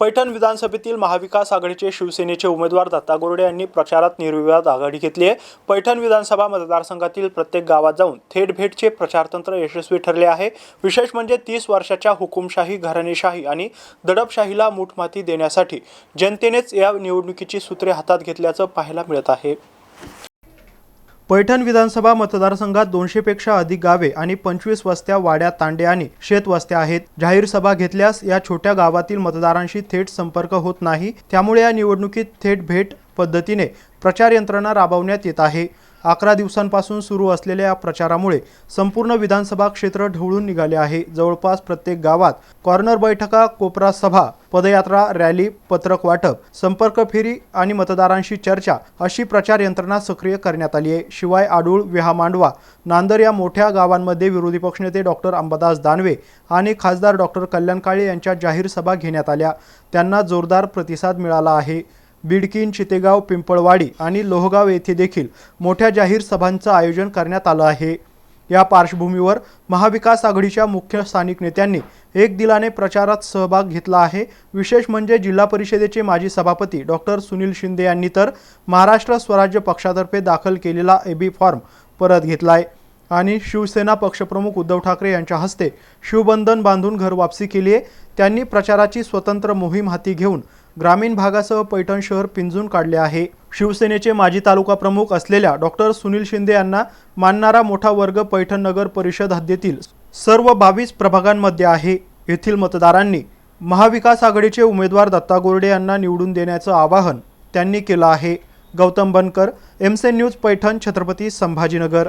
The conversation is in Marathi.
पैठण विधानसभेतील महाविकास आघाडीचे शिवसेनेचे उमेदवार दत्ता गोरडे यांनी प्रचारात निर्विवाद आघाडी घेतली आहे. पैठण विधानसभा मतदारसंघातील प्रत्येक गावात जाऊन थेट भेटचे प्रचारतंत्र यशस्वी ठरले आहे. विशेष म्हणजे तीस वर्षाच्या हुकुमशाही घराणेशाही आणि दडपशाहीला मूठमाती देण्यासाठी जनतेनेच या निवडणुकीची सूत्रे हातात घेतल्याचं पाहायला मिळत आहे. पैठण विधानसभा मतदारसंघात दोनशेपेक्षा अधिक गावे आणि पंचवीस वस्त्या वाड्या तांडे आणि शेतवस्त्या आहेत. जाहीर सभा घेतल्यास या छोट्या गावातील मतदारांशी थेट संपर्क होत नाही. त्यामुळे या निवडणुकीत थेट भेट पद्धतीने प्रचार यंत्रणा राबवण्यात येत आहे. अकरा दिवसांपासून सुरू असलेल्या या प्रचारामुळे संपूर्ण विधानसभा क्षेत्र ढवळून निघाले आहे. जवळपास प्रत्येक गावात कॉर्नर बैठका कोपरा सभा पदयात्रा रॅली पत्रक वाटप संपर्क फेरी आणि मतदारांशी चर्चा अशी प्रचार यंत्रणा सक्रिय करण्यात आली आहे. शिवाय आडूळ विहामांडवा नांदर या मोठ्या गावांमध्ये विरोधी पक्षनेते डॉक्टर अंबादास दानवे आणि खासदार डॉक्टर कल्याण काळे यांच्या जाहीर सभा घेण्यात आल्या. त्यांना जोरदार प्रतिसाद मिळाला आहे. बिडकीन चितेगाव पिंपळवाडी आणि लोहगाव येथे देखील मोठ्या जाहीर सभांचं आयोजन करण्यात आलं आहे. या पार्श्वभूमीवर महाविकास आघाडीच्या मुख्य स्थानिक नेत्यांनी एक दिलाने प्रचारात सहभाग घेतला आहे. विशेष म्हणजे जिल्हा परिषदेचे माजी सभापती डॉक्टर सुनील शिंदे यांनी तर महाराष्ट्र स्वराज्य पक्षातर्फे दाखल केलेला एबी फॉर्म परत घेतला आहे आणि शिवसेना पक्षप्रमुख उद्धव ठाकरे यांच्या हस्ते शिवबंधन बांधून घर वापसी केली आहे त्यांनी प्रचाराची स्वतंत्र मोहीम हाती घेऊन ग्रामीण भागासह पैठण शहर पिंजून काढले आहे. शिवसेनेचे माजी तालुका प्रमुख असलेल्या डॉक्टर सुनील शिंदे यांना मानणारा मोठा वर्ग पैठण नगर परिषद हद्दीतील सर्व बावीस प्रभागांमध्ये आहे. येथील मतदारांनी महाविकास आघाडीचे उमेदवार दत्ता गोरडे यांना निवडून देण्याचं आवाहन त्यांनी केलं आहे. गौतम बनकर एमसे न्यूज पैठण छत्रपती संभाजीनगर.